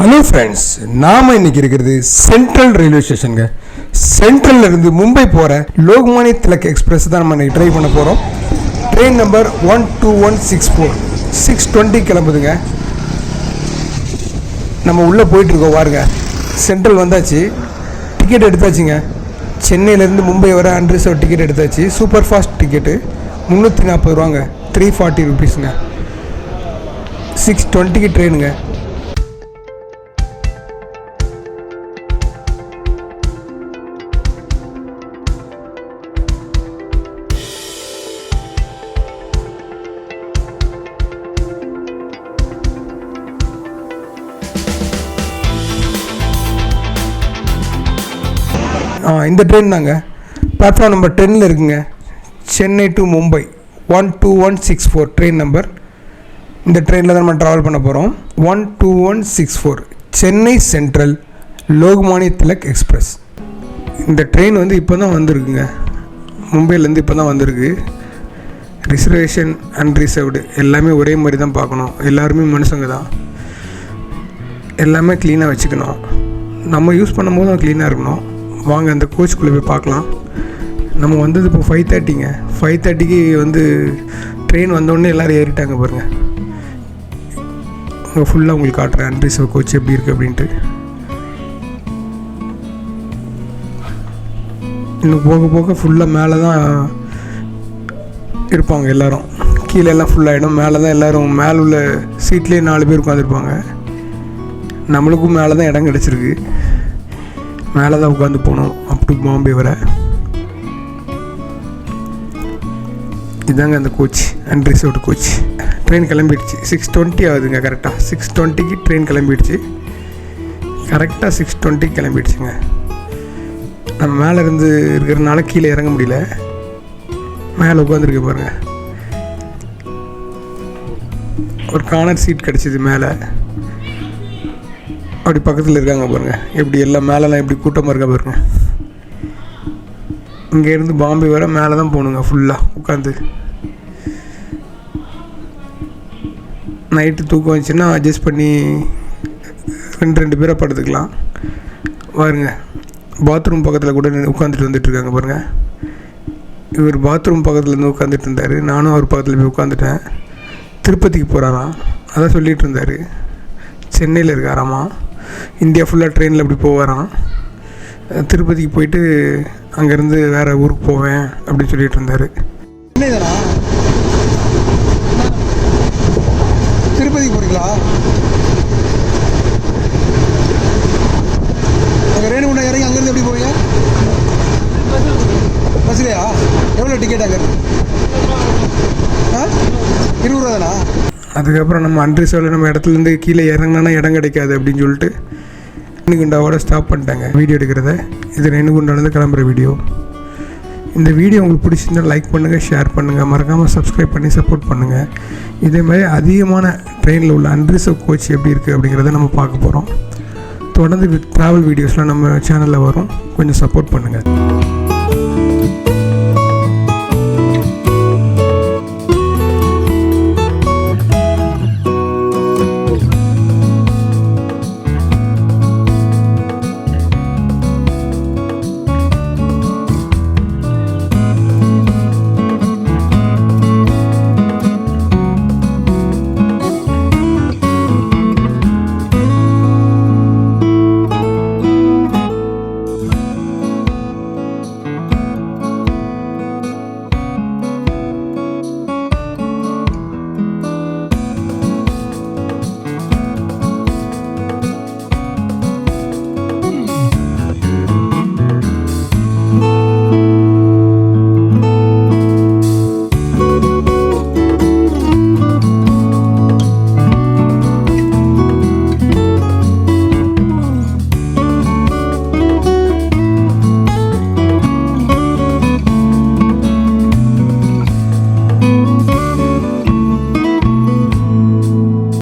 Hello friends நாம இன்னைக்கு இருக்கிறது சென்ட்ரல் ரயில்வே ஸ்டேஷனுங்க சென்ட்ரல்ல இருந்து மும்பை போகிற லோக்மானிய திலக் எக்ஸ்பிரஸ் தான் நம்ம இன்றைக்கி ட்ரை பண்ண போகிறோம் train number one two one six four six twenty கிளம்புதுங்க. நம்ம உள்ளே போயிட்டுருக்கோம் வாருங்க. சென்ட்ரல் வந்தாச்சு. டிக்கெட் எடுத்தாச்சுங்க. சென்னையிலேருந்து மும்பை வர அன்ரிசர்வ் டிக்கெட் எடுத்தாச்சு. சூப்பர் ஃபாஸ்ட் டிக்கெட்டு முந்நூற்றி நாற்பது ரூபாங்க. த்ரீ ஃபார்ட்டி ருபீஸுங்க சிக்ஸ் டுவெண்ட்டிக்கு ட்ரெயினுங்க ஆ இந்த ட்ரெயின் தாங்க. பிளாட்ஃபார்ம் நம்பர் டென்னில் இருக்குங்க. Chennai to Mumbai. One two one six four train number இந்த ட்ரெயினில் தான் நம்ம ட்ராவல் பண்ண போகிறோம் one two one six four Chennai central Lokmanya Tilak express இந்த ட்ரெயின் வந்து இப்போ தான் வந்திருக்குங்க. மும்பையிலேருந்து இப்போ தான் வந்திருக்கு. ரிசர்வேஷன் அன்ரிசர்வ்டு எல்லாமே ஒரே மாதிரி தான் பார்க்கணும். எல்லாருமே மனுஷங்க தான். எல்லாமே க்ளீனாக வச்சுக்கணும். நம்ம யூஸ் பண்ணும்போது க்ளீனாக இருக்கணும். வாங்க அந்த கோச்சுக்குள்ளே போய் பார்க்கலாம். நம்ம வந்தது இப்போ ஃபைவ் தேர்ட்டிங்க ஃபைவ் தேர்ட்டிக்கு வந்து ட்ரெயின் வந்தோடனே எல்லோரும் ஏறிட்டாங்க பாருங்கள் அங்கே ஃபுல்லாக உங்களுக்கு காட்டுறேன். அன்ரிசர்வ் கோச் எப்படி இருக்குது அப்படின்ட்டு. இன்னும் போக போக ஃபுல்லாக மேலே தான் இருப்பாங்க எல்லோரும். கீழே எல்லாம் ஃபுல்லாகிடும் மேலே தான் எல்லோரும் மேலே உள்ள சீட்லேயே நாலு பேர் உட்காந்துருப்பாங்க நம்மளுக்கும் மேலே தான் இடம் கிடச்சிருக்கு. மேலே தான் உட்காந்து போனோம். அப் டு பாம்பே வர. இதாங்க அந்த coach and resort coach train கிளம்பிடுச்சு. Six twenty ஆகுதுங்க கரெக்டாக சிக்ஸ் டுவெண்ட்டிக்கு ட்ரெயின் கிளம்பிடுச்சு. கரெக்டாக சிக்ஸ் டுவெண்ட்டிக்கு கிளம்பிடுச்சுங்க. நம்ம மேலே இருந்து இருக்கிறனால கீழே இறங்க முடியல. மேலே உட்காந்துருக்க பாருங்கள் ஒரு கார்னர் சீட் கிடச்சிது மேலே. அப்படி பக்கத்தில் இருக்காங்க பாருங்கள் எப்படி எல்லாம் மேலெலாம் எப்படி கூட்டமாக இருக்கா பாருங்கள் இங்கேருந்து பாம்பே வர மேலே தான் போகணுங்க ஃபுல்லாக உட்காந்து நைட்டு தூக்கம் வந்துச்சுன்னா அட்ஜஸ்ட் பண்ணி ரெண்டு ரெண்டு பேராக படுத்துக்கலாம். பாருங்க பாத்ரூம் பக்கத்தில் கூட உட்காந்துட்டு வந்துட்டுருக்காங்க பாருங்கள் பாருங்க. இவர் பாத்ரூம் பக்கத்தில் இருந்து உட்காந்துட்டு இருந்தார். நானும் அவர் பக்கத்தில் போய் உட்காந்துட்டேன் திருப்பதிக்கு போகிறாராம் அதான் சொல்லிகிட்டு இருந்தார். சென்னையில் இருக்காராமா? இந்தியா ஃபுல்லாக ட்ரெயினில் அப்படி போவாரான் திருப்பதிக்கு போயிட்டு அங்கேருந்து வேறு ஊருக்கு போவேன் அப்படின்னு சொல்லிட்டு இருந்தார். திருப்பதிக்கு போகிறீங்களா அங்கே ரேணுகுண்டா இறங்கி அங்கேருந்து எப்படி போவீங்க? பஸ்லையா? எவ்வளோ டிக்கெட் அங்கே? ஆ? இருபது ரூபா தானா அதுக்கப்புறம் நம்ம அன்ரிசர்வில் நம்ம இடத்துலேருந்து கீழே இறங்கினா இடம் கிடைக்காது அப்படின்னு சொல்லிட்டு ரெணுகுண்டாவோட ஸ்டாப் பண்ணிட்டாங்க. வீடியோ எடுக்கிறத. இது ரெணுகுண்டாலேருந்து கிளம்புற வீடியோ இந்த வீடியோ உங்களுக்கு பிடிச்சிருந்தா லைக் பண்ணுங்கள் ஷேர் பண்ணுங்கள் மறக்காமல் சப்ஸ்கிரைப் பண்ணி சப்போர்ட் பண்ணுங்கள் இதே மாதிரி அதிகமான ட்ரெயினில் உள்ள அன்ரிசர்வ் கோச் எப்படி இருக்குது அப்படிங்கிறத நம்ம பார்க்க போகிறோம் தொடர்ந்து ட்ராவல் வீடியோஸ்லாம் நம்ம சேனலில் வரும். கொஞ்சம் சப்போர்ட் பண்ணுங்கள்